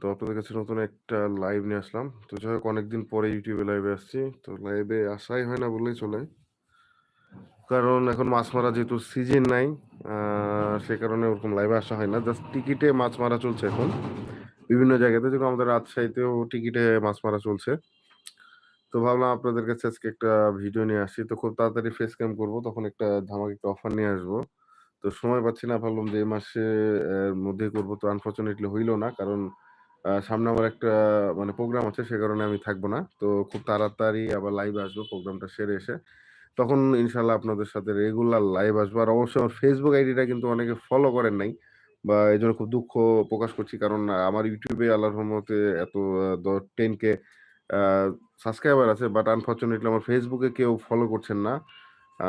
তো আপনাদের কাছে নতুন একটা লাইভ নিয়ে আসলাম। তো যাই হোক অনেকদিন পরে ইউটিউবে লাইভে আসছি। তো লাইভে আসাই হয় না বললেই চলে। কারণ এখন মাছ মারা যেহেতু সিজন নাই, সে কারণে ওরকম লাইভে আসা হয় না। জাস্ট টিকিটে মাছ মারা চলছে এখন। বিভিন্ন জায়গাতে যেরকম আমাদের রাজশাহীতেও টিকিটে মাছ মারা চলছে। তো ভাবলাম আপনাদের কাছে আজকে একটা ভিডিও নিয়ে আসি। তো খুব তাড়াতাড়ি ফেস ক্যাম করব তখন একটা ধামাকা একটা অফার নিয়ে আসব। তো সময় পাচ্ছি না ভাবলাম যে এই মাসে এর মধ্যেই করব। তো আনফরচুনেটলি হইল না। কারণ সামনে আমার একটা মানে প্রোগ্রাম আছে, সে কারণে আমি থাকব না। তো খুব তাড়াতাড়ি আবার লাইভে আসব প্রোগ্রামটা সেরে এসে। তখন ইনশাআল্লাহ আপনাদের সাথে রেগুলার লাইভ আসব। আর অবশ্যই আমার ফেসবুক আইডিটা কিন্তু অনেকে ফলো করেন নাই। বা এজন্য খুব দুঃখ প্রকাশ করছি। কারণ আমার ইউটিউবে আল্লাহর রহমতে এত দ 10K সাবস্ক্রাইবার আছে। বাট আনফরচুনেটলি আমার ফেসবুকে কেউ ফলো করছেন না।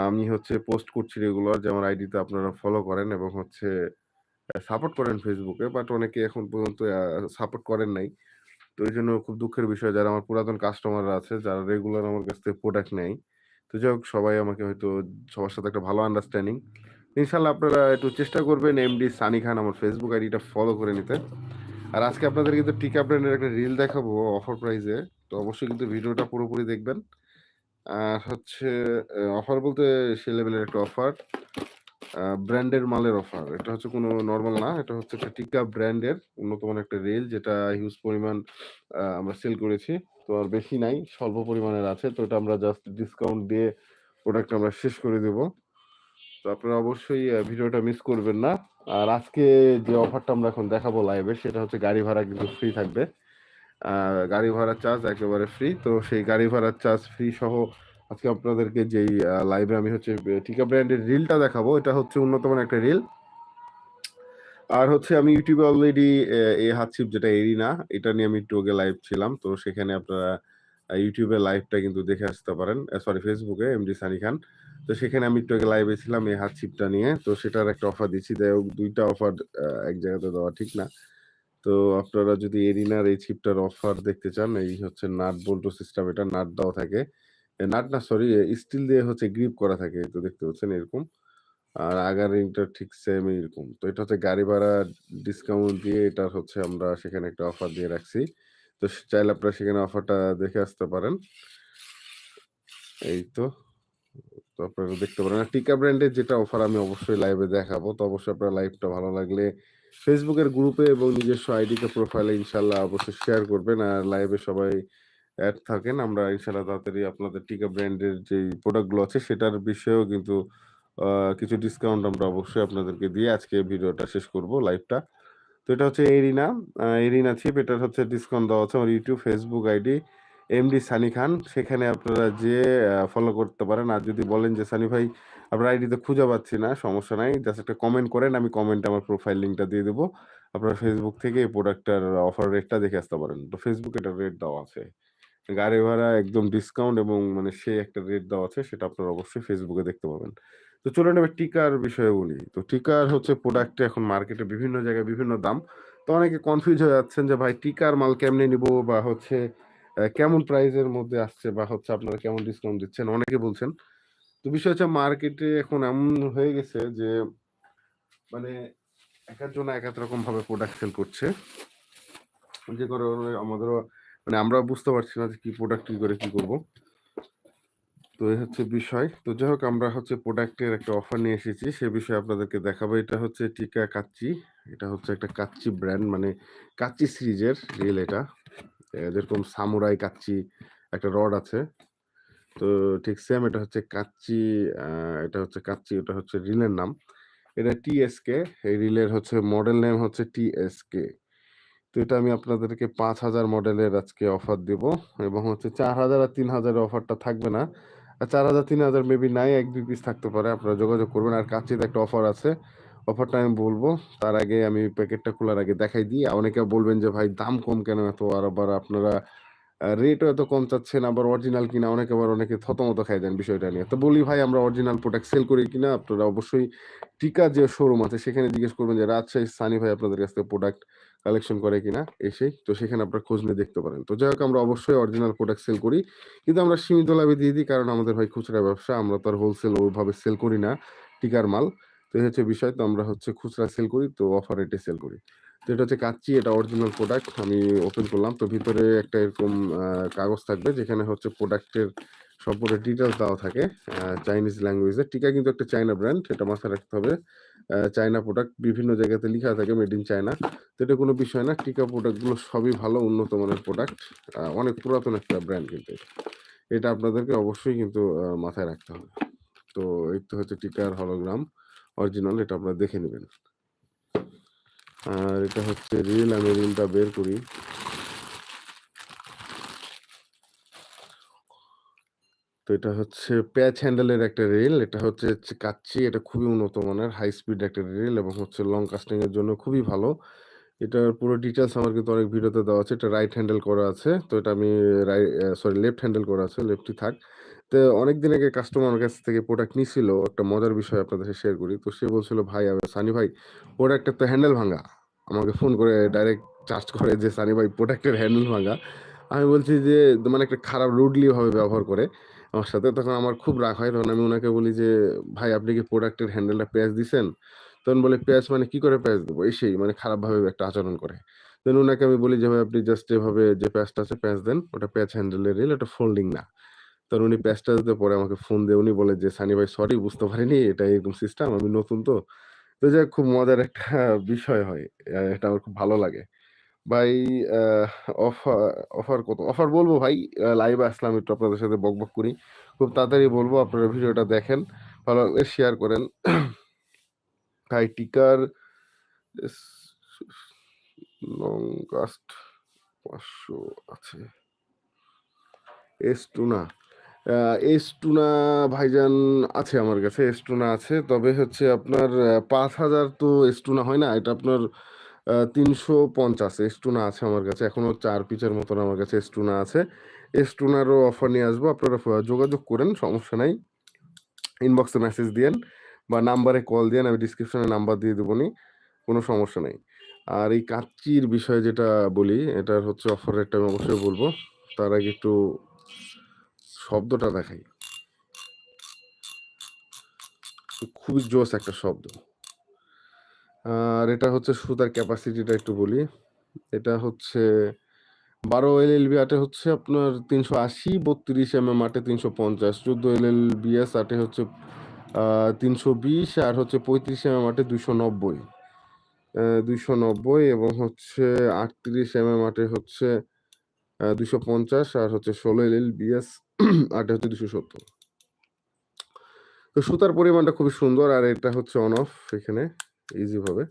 আমি হচ্ছে পোস্ট করছি রেগুলার যে আমার আইডিতে আপনারা ফলো করেন এবং হচ্ছে সাপোর্ট করেন ফেসবুকে। বাট অনেকে এখন পর্যন্ত সাপোর্ট করেন নাই। তো এইজন্য খুব দুঃখের বিষয় যারা আমার পুরাতন কাস্টমাররা আছে, যারা রেগুলার আমার কাছ থেকে প্রোডাক্ট নেয়। তো যাই হোক সবাই আমাকে হয়তো সবার সাথে একটা ভালো আন্ডারস্ট্যান্ডিং। ইনশাল্লাহ আপনারা একটু চেষ্টা করবেন এমডি সানি খান আমার ফেসবুক আইডিটা ফলো করে নিতে। আর আজকে আপনাদের কিন্তু টিকা ব্র্যান্ডের একটা রিল দেখাবো অফার প্রাইসে। তো অবশ্যই কিন্তু ভিডিওটা পুরোপুরি দেখবেন। আর হচ্ছে অফার বলতে সে লেভেলের একটা অফার। ব্র্যান্ডের মালের অফার। এটা হচ্ছে কোনো নর্মাল না। এটা হচ্ছে একটা টিকা ব্র্যান্ডের উন্নত মানের একটা রেল যেটা হিউজ পরিমাণ আমরা সেল করেছি। তো আর বেশি নাই, স্বল্প পরিমাণের আছে। তো এটা আমরা জাস্ট ডিসকাউন্ট দিয়ে প্রোডাক্ট আমরা শেষ করে দেব। তো আপনারা অবশ্যই ভিডিওটা মিস করবেন না। আর আজকে যে অফারটা আমরা এখন দেখাবো লাইভে সেটা হচ্ছে গাড়ি ভাড়া কিন্তু ফ্রি থাকবে। গাড়ি ভাড়ার চার্জ একেবারে ফ্রি। তো সেই গাড়ি ভাড়ার চার্জ ফ্রি সহ আজকে আপনাদেরকে যেই লাইভে আমি হচ্ছে টিকা ব্র্যান্ডের রিলটা দেখাবো। এটা হচ্ছে উন্নত মানের একটা রিল। আর হচ্ছে আমি ইউটিউবে অলরেডি এ এই হাতছিপ যেটা এরিনা এটা নিয়ে আমি একটু আগে লাইভ ছিলাম। তো সেখানে আপনারা এ লাইভটা কিন্তু দেখে আসতে পারেন। সরি ফেসবুকে এমডি সানি খান। তো সেখানে আমি একটু আগে লাইভে ছিলাম এই হাতছিপটা নিয়ে। তো সেটার একটা অফার দিচ্ছি। যাই হোক ২ টা অফার এক জায়গাতে দেওয়া ঠিক না। তো আপনারা যদি এরিনার এই ছিপটার অফার দেখতে চান, এই হচ্ছে নাট বল্টু সিস্টেম এটা নাট দেওয়া থাকে। নাট না সরি স্টিল দিয়ে হচ্ছে গ্রিপ করা থাকে। তো দেখতে পাচ্ছেন এরকম। আর আগার রিংটা ঠিক সেম এরকম। তো এটা হচ্ছে গাড়ি ভাড়া ডিসকাউন্ট দিয়ে এটার হচ্ছে আমরা সেখানে একটা অফার দিয়ে রাখছি। তো চাইলে আপনারা সেখানে অফারটা দেখে আসতে পারেন। এই তো। তো আপনারা দেখতে পারেন। আর টিকা ব্র্যান্ডের যেটা অফার আমি অবশ্যই লাইভে দেখাবো। তো অবশ্যই আপনার লাইভটা ভালো লাগলে ফেসবুকের গ্রুপে এবং নিজস্ব আইডিকে প্রোফাইলে ইনশাল্লাহ অবশ্যই শেয়ার করবেন। আর লাইভে সবাই এড থাকেন। আমরা ইনশাআল্লাহ তাড়াতাড়ি আপনাদের টিকা ব্র্যান্ডের যেই প্রোডাক্টগুলো আছে সেটার বিষয়েও কিন্তু কিছু ডিসকাউন্ট আমরা অবশ্যই আপনাদেরকে দিয়ে আজকে ভিডিওটা শেষ করব লাইভটা। তো এটা হচ্ছে এরিনা, এরিনা চিপ এটার হচ্ছে ডিসকাউন্ট দেওয়া আছে আমার YouTube Facebook ID MD Sunny Khan. সেখানে আপনারা আ ফলো করতে পারেন। আর যদি বলেন যে সানি ভাই আপনার আইডিতে খুঁজে পাচ্ছি না, সমস্যা নাই। জাস্ট একটা কমেন্ট করেন। আমি কমেন্টে আমার প্রোফাইল লিংকটা দিয়ে দেবো আপনার ফেসবুক থেকে এই প্রোডাক্টটার অফার রেটটা দেখে আসতে পারেন। তো ফেসবুকে এটার রেট দেওয়া আছে। গাড়ি ভাড়া একদম ডিসকাউন্ট এবং মানে সেই একটা রেট দেওয়া আছে, সেটা আপনারা অবশ্যই ফেসবুকে দেখতে পাবেন। তো চলুন এবার টিকার বিষয়ে বলি। তো টিকার হচ্ছে প্রোডাক্ট এখন মার্কেটে বিভিন্ন জায়গায় বিভিন্ন দাম। তো অনেকে কনফিউজ হয়ে যাচ্ছেন যে, ভাই, টিকার মাল কেমনে নিবো বা হচ্ছে কেমন প্রাইস এর মধ্যে আসছে বা হচ্ছে আপনারা কেমন ডিসকাউন্ট দিচ্ছেন অনেকে বলছেন। তো বিষয় হচ্ছে মার্কেটে এখন এমন হয়ে গেছে যে মানে একেকজন এক এক রকম ভাবে প্রোডাক্ট সেল করছে। যে কারণে আমাদেরও মানে আমরা বুঝতে পারছি না যে কি প্রোডাক্ট কি করে কি করব। তো এই হচ্ছে বিষয়। তো যাই হোক, আমরা হচ্ছে প্রোডাক্টের একটা অফার নিয়ে এসেছি। সে বিষয়ে আপনাদেরকে দেখাবো। এটা হচ্ছে টিকা কাচ্চি। এটা হচ্ছে একটা কাচ্চি ব্র্যান্ড মানে কাচ্চি সিরিজের রিল এটা। যেরকম সামুরাই কাচ্চি একটা রড আছে। তো ঠিক সেম এটা হচ্ছে কাচ্চি এটা হচ্ছে কাচ্চি, এটা হচ্ছে রিলের নাম। এটা টিএসকে এই রিলের হচ্ছে মডেল নেম হচ্ছে টিএসকে। তো এটা আমি আপনাদেরকে ৫০০০ মডেলের আজকে অফার দিব এবং হচ্ছে ৪০০০ আর তিন হাজারের অফারটা থাকবে না। আর ৪০০০ ৩০০০ মেবি নাই ১-২ পিস থাকতে পারে। আপনারা যোগাযোগ করবেন। আর কাচ্চিতে একটা অফার আছে। অফারটা আমি বলব, তার আগে আমি প্যাকেটটা খোলার আগে দেখাই দিই। অনেকে বলবেন যে, ভাই, দাম কম কেন এত? আর আবার আপনারা রেটও এত কম চাচ্ছেন, আবার অরিজিনাল কিনা, অনেকে আবার অনেকে থতমত খাইয়ে দেন বিষয়টা নিয়ে। তো বলি ভাই, আমরা অরিজিনাল প্রোডাক্ট সেল করি কিনা, আপনারা অবশ্যই টিকা যে শোরুম আছে, সেখানে জিজ্ঞেস করবেন যে রাজশাহী সানি ভাই আপনাদের কাছ থেকে প্রোডাক্ট কালেকশন করে কিনা এসেই। তো সেখানে আপনারা খোঁজ নিয়ে দেখতে পারেন। তো যাই হোক, আমরা অবশ্যই অরিজিনাল প্রোডাক্ট সেল করি। কিন্তু আমরা সীমিত লাভে দিয়ে দিই, কারণ আমাদের ভাই খুচরা ব্যবসা। আমরা তো আর হোলসেল ওইভাবে সেল করি না, টিকার মাল। তো এই হচ্ছে বিষয়। তো আমরা হচ্ছে খুচরা সেল করি, তো অফার রেটে সেল করি। তো এটা হচ্ছে কাচ্চি, এটা অরিজিনাল প্রোডাক্ট আমি ওপেন করলাম। তো ভিতরে একটা এরকম কাগজ থাকবে, যেখানে হচ্ছে প্রোডাক্টের সম্পূর্ণ ডিটেলস দেওয়া থাকে চাইনিজ ল্যাঙ্গুয়েজে টিকা কিন্তু একটা চাইনা ব্র্যান্ড এটা মাথায় রাখতে হবে। চাইনা প্রোডাক্ট বিভিন্ন জায়গাতে লেখা থাকে মেড ইন চায়না তো এটা কোনো বিষয় না, টিকা প্রোডাক্টগুলো সবই ভালো, উন্নত মানের প্রোডাক্ট অনেক পুরাতন একটা ব্র্যান্ড কিন্তু। এটা। আপনাদেরকে অবশ্যই কিন্তু মাথায় রাখতে হবে। তো এই তো হচ্ছে টিকার হলোগ্রাম অরিজিনাল এটা আপনারা দেখে নেবেন। আর এটা হচ্ছে রিল আমি রিলটা বের করি। তো এটা হচ্ছে প্যাচ হ্যান্ডেলের একটা রিল এটা হচ্ছে কাচ্চি, এটা খুবই উন্নত মানের হাই স্পিড একটা রিল এবং হচ্ছে লং কাস্টিং এর জন্য খুবই ভালো। এটার পুরো ডিটেলস আমার কিন্তু অনেক ভিডিওতে দেওয়া আছে, এটা রাইট হ্যান্ডেল করা আছে। তো এটা আমি রাই সরি লেফট হ্যান্ডেল করা আছে লেফটই থাক। তো অনেকদিন আগে কাস্টমার কাছ থেকে প্রোডাক্ট নিছিল, একটা মজার বিষয় আপনাদের সাথে শেয়ার করি। তো সে বলছিল, ভাই, আমি সানি ভাই প্রোডাক্টের তো হ্যান্ডেল ভাঙা। আমাকে ফোন করে ডাইরেক্ট চার্জ করে যে, সানি ভাই প্রোডাক্টের হ্যান্ডেল ভাঙা। আমি বলছি যে মানে একটা খারাপ রুডলি ভাবে ব্যবহার করে আমার সাথে। তখন আমার খুব রাগ হয়, তখন আমি ওনাকে বলি যে, ভাই, আপনি কি প্রোডাক্টের হ্যান্ডেলটা প্যাচ দিছেন? তখন বলে প্যাচ মানে কি করে প্যাচ দেবো? এই সেই মানে খারাপভাবে একটা আচরণ করে। দেন ওনাকে আমি বলি যে, ভাই, আপনি জাস্ট এভাবে যে প্যাচটা আছে প্যাচ দেন, ওটা প্যাচ হ্যান্ডেলের রিল ওটা ফোল্ডিং না। তখন উনি প্যাচটা দিতে পরে আমাকে ফোন দিয়ে উনি বলে যে, সানি ভাই সরি বুঝতে পারিনি এটা এরকম সিস্টেম আমি নতুন তো। তো যাই খুব মজার একটা বিষয় হয়। এটা আমার খুব ভালো লাগে। ভাই অফার অফার কত? অফার বলব ভাই লাইভে আসলাম একটু আপনাদের সাথে বকবক করি। খুব তাড়াতাড়ি বলব, আপনারা ভিডিওটা দেখেন, ভালো লাগলে শেয়ার করেন। ভাই টিকার লং কাস্ট পাঁচশো আছে। এস টুনা এস টুনা ভাইজান আছে আমার কাছে এস টুনা আছে। তবে হচ্ছে আপনার পাঁচ হাজার তো এস টুনা হয় না, এটা আপনার তিনশো পঞ্চাশ। এস টুনা আছে আমার কাছে এখনও চার পিচের মতন আমার কাছে এস টুনা আছে। এস টুনারও অফার নিয়ে আসব, আপনারা যোগাযোগ করেন, সমস্যা নাই। ইনবক্সে মেসেজ দিয়েন বা নাম্বারে কল দিয়েন, আমি ডিসক্রিপশনে নাম্বার দিয়ে দেবো নি কোনো সমস্যা নেই। আর এই কাচ্চির বিষয়ে যেটা বলি, এটার হচ্ছে অফার রেটটা আমি অবশ্যই বলব, তার আগে একটু শব্দটা দেখাই। খুবই জোস একটা শব্দ। আর এটা হচ্ছে সুতার ক্যাপাসিটিটা একটু বলি। এটা হচ্ছে বারো এল এল বি আটে হচ্ছে আপনার তিনশো আশি, বত্রিশ এম এম আটে তিনশো পঞ্চাশ, চোদ্দ এল এল বি এস আটে হচ্ছে তিনশো বিশ আর হচ্ছে পঁয়ত্রিশ এম এম আটে দুইশো নব্বই। দুশো নব্বই এবং হচ্ছে আটত্রিশ এম এম আটে হচ্ছে দুশো পঞ্চাশ আর হচ্ছে ষোলো এল এল বি আটে হচ্ছে দুশো সত্তর। তো সুতার পরিমাণটা খুবই সুন্দর আর এটা হচ্ছে অন অফ এখানে ইজি ভাবে।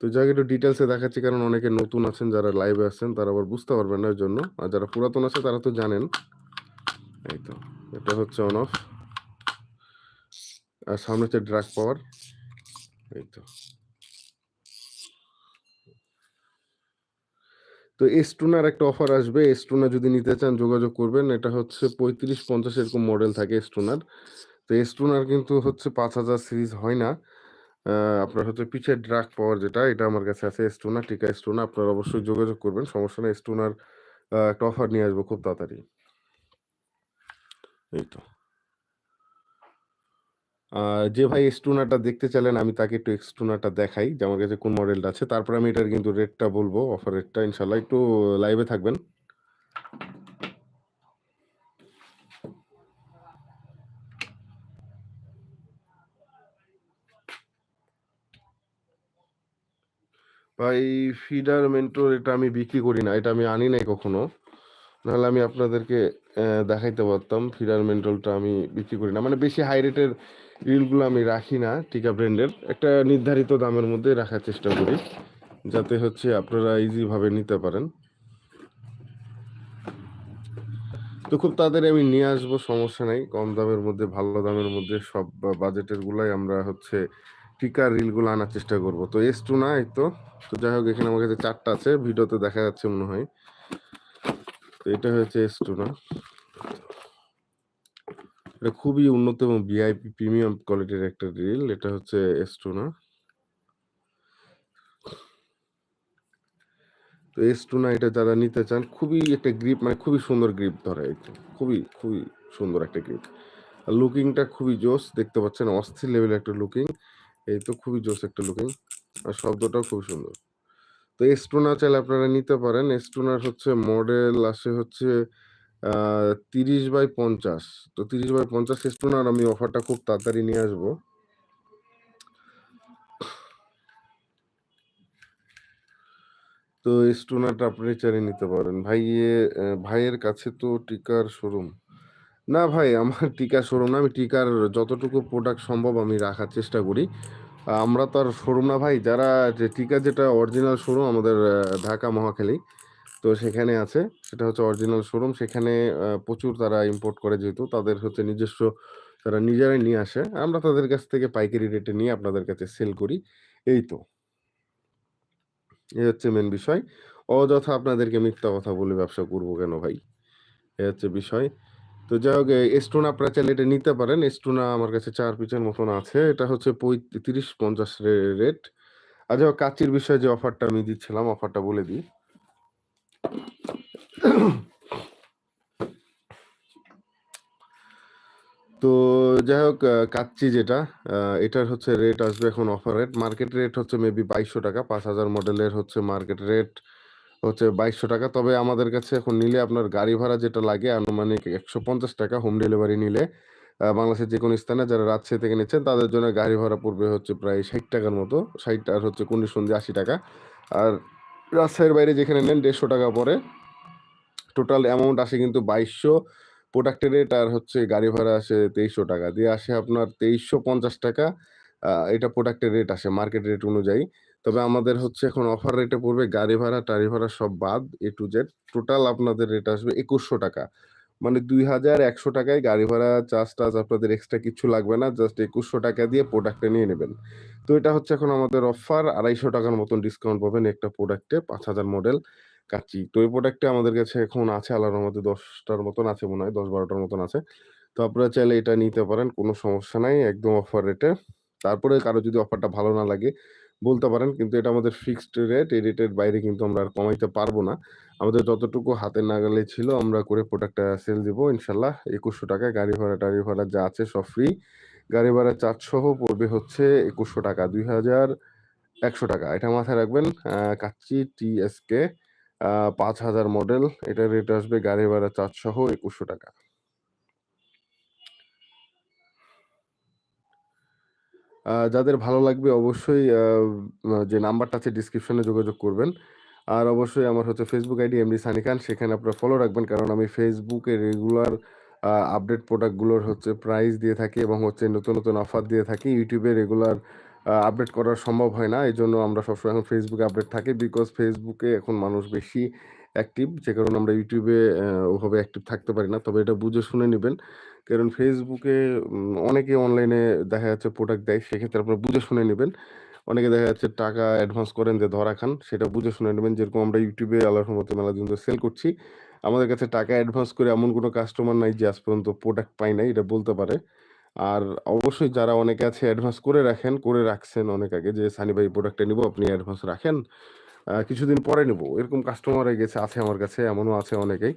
তো যাক, একটু ডিটেলসে দেখাচ্ছি, কারণ অনেকে নতুন আছেন, যারা লাইভে আছেন, তারা আবার বুঝতে পারবেন না ওই জন্য আর যারা পুরাতন আছে, তারা তো জানেন। এই তো, এটা হচ্ছে অন অফ আর সামনে হচ্ছে ড্রাগ পাওয়ার এই তো। তো এস্টুনার একটা অফার আসবে। এস্টুনা যদি নিতে চান, যোগাযোগ করবেন। এটা হচ্ছে পঁয়ত্রিশ পঞ্চাশ এরকম মডেল থাকে এস্টুনার তো এস্টুনার কিন্তু হচ্ছে পাঁচ হাজার সিরিজ হয় না। আপনার হচ্ছে পিছের ড্রাগ পাওয়ার যেটা, এটা আমার কাছে আছে এস্টুনা টিকা এস্টুনা আপনারা অবশ্যই যোগাযোগ করবেন। সমস্যা নেই এস্টুনার একটা অফার নিয়ে আসব খুব তাড়াতাড়ি। এই তো। যে ভাই এক্সটুনাটা দেখতে চাইলেন, আমি তাকে একটু এক্সটুনাটা দেখাই যে আমার কাছে কোন মডেলটা আছে। তারপর আমি এটার কিন্তু রেটটা বলব অফার রেটটা ইনশাল্লাহ একটু লাইভে থাকবেন। ভাই ফিডার মেন্টর এটা আমি বিক্রি করি না, এটা আমি আনি নাই কখনো। নাহলে আমি আপনাদেরকে দেখাইতে পারতাম। ফিডার মেন্টলটা আমি বিক্রি করি না। মানে বেশি হাই রেটের রিলগুলো আমি রাখি না টিকা ব্র্যান্ডের একটা নির্ধারিত দামের মধ্যে রাখার চেষ্টা করি, যাতে হচ্ছে আপনারা ইজিভাবে নিতে পারেন। তো খুব তাড়াতাড়ি আমি নিয়ে আসব, সমস্যা নাই। কম দামের মধ্যে, ভালো দামের মধ্যে সব বাজেটের গুলাই আমরা হচ্ছে টিকা রিলগুলো আনার চেষ্টা করব। তো এস টু না এই তো। তো যাই হোক, এখানে আমার কাছে চারটা আছে। ভিডিওতে দেখা যাচ্ছে মনে হয়। এটা হচ্ছে এস এটা খুবই উন্নত এবং ভিআইপি প্রিমিয়াম কোয়ালিটির একটা রিল এটা হচ্ছে এস টু না তো এস টু এটা যারা নিতে চান, খুবই একটা গ্রিপ মানে খুবই সুন্দর গ্রিপ ধরে। খুবই খুবই সুন্দর একটা গ্রিপ আর লুকিংটা খুবই জোস, দেখতে পাচ্ছেন অস্থির লেভেলের একটা লুকিং এই তো খুবই জোস একটা লুকিং আর শব্দটাও খুব সুন্দর। তো এস্টোনা চাইলে আপনারা নিতে পারেন। এস্টোনার হচ্ছে মডেল আসে হচ্ছে তিরিশ বাই পঞ্চাশ তো ৩০/৫০ এস্টোনার আমি অফারটা খুব তাড়াতাড়ি নিয়ে আসব। তো এস্টোনাটা আপনি চাইলে নিতে পারেন। ভাই ভাইয়ের কাছে তো টিকার শোরুম। না ভাই, আমার টিকার শোরুম না। আমি টিকার যতটুকু প্রোডাক্ট সম্ভব আমি রাখার চেষ্টা করি। আমরা তো আর শোরুম না ভাই। যারা যে টিকা যেটা অরিজিনাল শোরুম আমাদের ঢাকা মহাখালী। তো সেখানে আছে। সেটা হচ্ছে অরিজিনাল শোরুম। সেখানে প্রচুর তারা ইম্পোর্ট করে যেহেতু তাদের হচ্ছে নিজস্ব তারা নিজেরাই নিয়ে আসে। আমরা তাদের কাছ থেকে পাইকারি রেটে নিয়ে আপনাদের কাছে সেল করি। এই তো। এই হচ্ছে মেন বিষয়। অযথা আপনাদেরকে মিথ্যা কথা বলে ব্যবসা করব কেন ভাই? এ হচ্ছে বিষয়। তো যাই হোক এস্টোনা আপনারা চাইলে এটা নিতে পারেন। এস্টোনা আমার কাছে চার পিসের মতন আছে। এটা হচ্ছে পঁই ৩০-৫০ রেট। আর যাই হোক কাচ্চির বিষয়ে যে অফারটা আমি দিচ্ছিলাম, অফারটা বলে দিই। তো যাই হোক কাচ্চি যেটা এটার হচ্ছে রেট আসবে এখন অফার রেট। মার্কেট রেট হচ্ছে মেবি ৳২২০০ ৫০০০ মডেলের হচ্ছে মার্কেট রেট হচ্ছে ৳২২০০ তবে আমাদের কাছে এখন নিলে আপনার গাড়ি ভাড়া যেটা লাগে আনুমানিক ৳১৫০ হোম ডেলিভারি নিলে। বাংলাদেশের যে কোনো স্থানে যারা রাজশাহী থেকে নিচ্ছেন, তাদের জন্য গাড়ি ভাড়া পড়বে হচ্ছে প্রায় ষাট টাকার মতো। ৬০ আর হচ্ছে কন্ডিশন দিয়ে ৳৮০ আর রাজশাহীর বাইরে যেখানে নেন, দেড়শো টাকা পরে। টোটাল অ্যামাউন্ট আসে কিন্তু বাইশশো। প্রোডাক্টের রেট আর হচ্ছে গাড়ি ভাড়া আসে ৳২৩০০ দিয়ে আসে আপনার তেইশশো পঞ্চাশ টাকা। এটা প্রোডাক্টের রেট আসে মার্কেট রেট অনুযায়ী। তবে আমাদের হচ্ছে এখন অফার রেটে পড়বে গাড়ি ভাড়া, টাড়ি ভাড়া সব বাদ এ টু জেড টোটাল আপনাদের রেট আসবে ৳২১০০ মানে দুই হাজার একশো টাকায় গাড়ি ভাড়া, চার্জ টাজ আপনাদের এক্সট্রা কিচ্ছু লাগবে না। জাস্ট ৳২১০০ দিয়ে প্রোডাক্টটা নিয়ে নেবেন তো এটা হচ্ছে এখন আমাদের অফার আড়াইশো টাকার মতন ডিসকাউন্ট পাবেন একটা প্রোডাক্টে ৫০০০ মডেল কাচ্চি। তো এই প্রোডাক্টটা আমাদের কাছে এখন আছে আল্লাহর রহমতে দশটার মতন আছে মনে হয় দশ বারোটার মতন আছে। তো আপনারা চাইলে এটা নিতে পারেন। কোনো সমস্যা নাই। একদম অফার রেটে। তারপরে কারও যদি অফারটা ভালো না লাগে বলতে পারেন। কিন্তু এটা আমাদের ফিক্সড রেট। এই রেটের বাইরে কিন্তু আমরা আর কমাইতে পারব না। আমাদের যতটুকু হাতের নাগালে ছিল আমরা করে প্রোডাক্টটা সেল দিব একুশশো ৳২১০০ গাড়ি ভাড়া, টাড়ি ভাড়া যা আছে সব ফ্রি। গাড়ি ভাড়া চার্জ সহ পড়বে হচ্ছে ৳২১০০ ৳২১০০ এটা মাথায় রাখবেন। কাচ্চি TSK আ ৫০০০ মডেল। এটার রেট আসবে গাড়ি ভাড়া চার্জ সহ ৳২১০০ যাদের ভালো লাগবে অবশ্যই যে নাম্বারটা আছে ডেসক্রিপশনে যোগাযোগ করবেন। আর অবশ্যই আমার হচ্ছে Facebook ID MD Sunny Khan. সেখানে আপনারা ফলো রাখবেন। কারণ আমি ফেসবুকে রেগুলার আপডেট প্রোডাক্টগুলোর হচ্ছে প্রাইস দিয়ে থাকি এবং হচ্ছে নতুন, নতুন অফার দিয়ে থাকি। ইউটিউবে রেগুলার আপডেট করা সম্ভব হয় না। এই জন্য আমরা সবসময় এখন ফেসবুকে আপডেট থাকি। বিকজ ফেসবুকে এখন মানুষ বেশি অ্যাক্টিভ। যে কারণে আমরা ইউটিউবে ওভাবে অ্যাক্টিভ থাকতে পারি না। তবে এটা বুঝে শুনে নেবেন কারণ ফেসবুকে অনেকে অনলাইনে দেখা যাচ্ছে প্রোডাক্ট দেয়। সেক্ষেত্রে আপনারা বুঝে শুনে নেবেন অনেকে দেখা যাচ্ছে টাকা অ্যাডভান্স করেন যে ধরা খান। সেটা বুঝে শুনে নেবেন যেরকম আমরা ইউটিউবে আল্লাহর রহমতে মেলা দিন সেল করছি। আমাদের কাছে টাকা অ্যাডভান্স করে এমন কোনো কাস্টমার নাই যে আজ পর্যন্ত প্রোডাক্ট পাই নাই। এটা বলতে পারে। আর অবশ্যই যারা অনেকে আছে অ্যাডভান্স করে রাখেন, করে রাখছেন অনেক আগে যে সানি ভাই প্রোডাক্টটা নিবো আপনি অ্যাডভান্স রাখেন। কিছুদিন পরে নিবো। এরকম কাস্টমার গেছে, আছে আমার কাছে। এমনও আছে অনেকেই।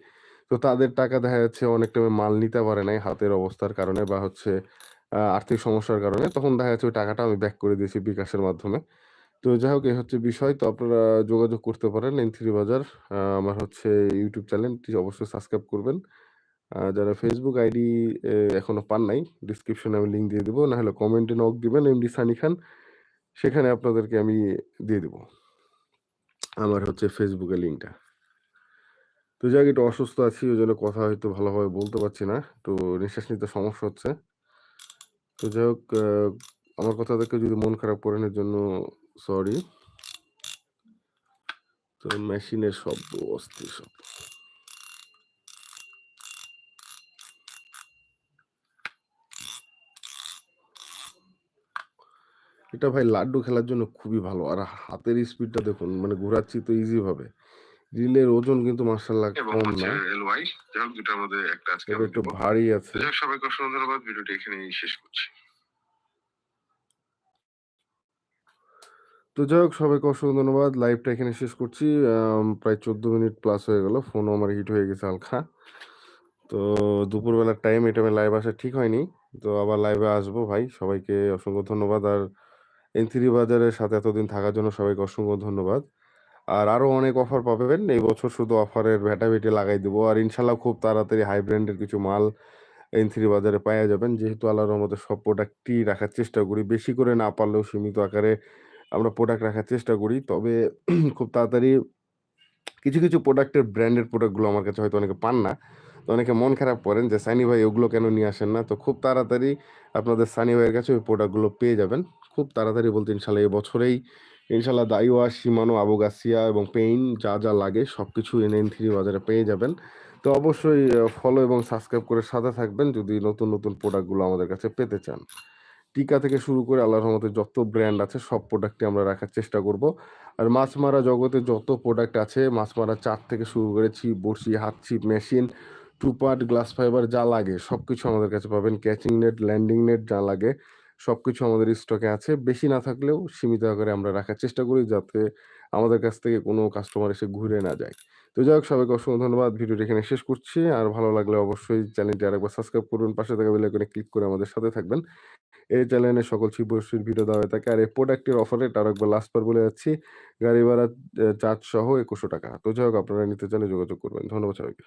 তো তাদের টাকা দেখা যাচ্ছে অনেক টাইমে মাল নিতে পারে নাই হাতের অবস্থার কারণে বা হচ্ছে আর্থিক সমস্যার কারণে। তখন দেখা যাচ্ছে ওই টাকাটা আমি ব্যাক করে দিয়েছি বিকাশের মাধ্যমে। তো যাই হোক, এই হচ্ছে বিষয়। তো আপনারা যোগাযোগ করতে পারেন এন থ্রি বাজার। আমার হচ্ছে YouTube চ্যানেলটি অবশ্যই সাবস্ক্রাইব করবেন। যারা ফেসবুক আইডি এখনও পান নাই ডেসক্রিপশনে আমি লিঙ্ক দিয়ে দেবো না হলে কমেন্টে নক দিবেন এমডি সানি খান। সেখানে আপনাদেরকে আমি দিয়ে দিব। আমার হচ্ছে ফেসবুকে লিঙ্কটা তো যাই একটু অসুস্থ আছি। ওই জন্য কথা হয়তো ভালোভাবে বলতে পারছি না। তো নিঃশ্বাস নিতে সমস্যা হচ্ছে। তো যাই হোক আমার কথা দেখে যদি মন খারাপ করেন, এর জন্য সরি। তো মেশিনের শব্দ, অস্থির শব্দ। এটা ভাই লাড্ডু খেলার জন্য খুবই ভালো। আর হাতের স্পিডটা দেখুন মানে ঘোরাচ্ছি তো ইজি ভাবে। রিলের ওজন কিন্তু মাশাআল্লাহ এবং কম না। LY যাই হোক ২ একটা আজকে একটু ভারী আছে। সবাইকে অসংখ্য ধন্যবাদ। ভিডিওটি এখানেই শেষ করছি। তো যাই হোক সবাইকে অসংখ্য ধন্যবাদ। লাইভটা এখানে শেষ করছি। আম প্রায় ১৪ মিনিট প্লাস হয়ে গেল। ফোনও আমার হিট হয়ে গেছে হালকা। তো দুপুরবেলার টাইম এই টাইমে লাইভ আসা ঠিক হয়নি। তো আবার লাইভে আসব ভাই। সবাইকে অসংখ্য ধন্যবাদ। আর এন থ্রি বাজারের সাথে এতদিন থাকার জন্য সবাইকে অসংখ্য ধন্যবাদ। আর আরও অনেক অফার পাবেন। এই বছর শুধু অফারের ভ্যাটাভেটি লাগাই দিব। আর ইনশাল্লাহ খুব তাড়াতাড়ি হাই ব্র্যান্ডের কিছু মাল এন3 বাজারে পাইয়া যাবেন। যেহেতু আল্লাহর রহমতে সব প্রোডাক্টই রাখার চেষ্টা করি। বেশি করে না পারলেও সীমিত আকারে আমরা প্রোডাক্ট রাখার চেষ্টা করি। তবে খুব তাড়াতাড়ি কিছু, কিছু প্রোডাক্টের ব্র্যান্ডেড প্রোডাক্টগুলো আমার কাছে হয়তো অনেকে পান না। তো অনেকে মন খারাপ করেন যে, "সানি ভাই ওগুলো কেন নিয়ে আসেন না?" তো খুব তাড়াতাড়ি আপনাদের সানি ভাইয়ের কাছে ওই প্রোডাক্টগুলো পেয়ে যাবেন। খুব তাড়াতাড়ি বলতে ইনশাআল্লাহ এবছরেই ইনশাআল্লাহ দাইওয়া, শিমানো, আবুগাসিয়া এবং পেইন যা, যা লাগে সব কিছু এন এন থ্রি বাজারে পেয়ে যাবেন। তো অবশ্যই ফলো এবং সাবস্ক্রাইব করে সাথে থাকবেন যদি নতুন, নতুন প্রোডাক্টগুলো আমাদের কাছে পেতে চান। টিকা থেকে শুরু করে আল্লাহর রহমতে যত ব্র্যান্ড আছে সব প্রোডাক্টই আমরা রাখার চেষ্টা করব। আর মাছ মারা জগতে যত প্রোডাক্ট আছে, মাছ মারা চার থেকে শুরু করে ছিপ, বড়শি, হাত ছিপ, মেশিন, টুপাট, গ্লাস ফাইবার যা লাগে সবকিছু আমাদের কাছে পাবেন। ক্যাচিং নেট, ল্যান্ডিং নেট যা লাগে সবকিছু আমাদের স্টকে আছে। বেশি না থাকলেও সীমিত আকারে আমরা রাখার চেষ্টা করি যাতে আমাদের কাছ থেকে কোনো কাস্টমার এসে ঘুরে না যায়। তো যাই হোক সবাইকে অসংখ্য ধন্যবাদ। ভিডিওটি এখানে শেষ করছি। আর ভালো লাগলে অবশ্যই চ্যানেলটি আরেকবার সাবস্ক্রাইব করুন পাশে থাকা বেল আইকনে ক্লিক করে আমাদের সাথে থাকবেন। এই চ্যানেলে সকল বড়শির ভিডিও দেওয়া থাকে। আর এই প্রোডাক্টের অফার রেট আরেকবার লাস্ট বার বলে যাচ্ছি। গাড়ি ভাড়া, চার্জ সহ ৳২১০০ তো যাই হোক আপনারা নিতে চাইলে যোগাযোগ করবেন। ধন্যবাদ সবাইকে।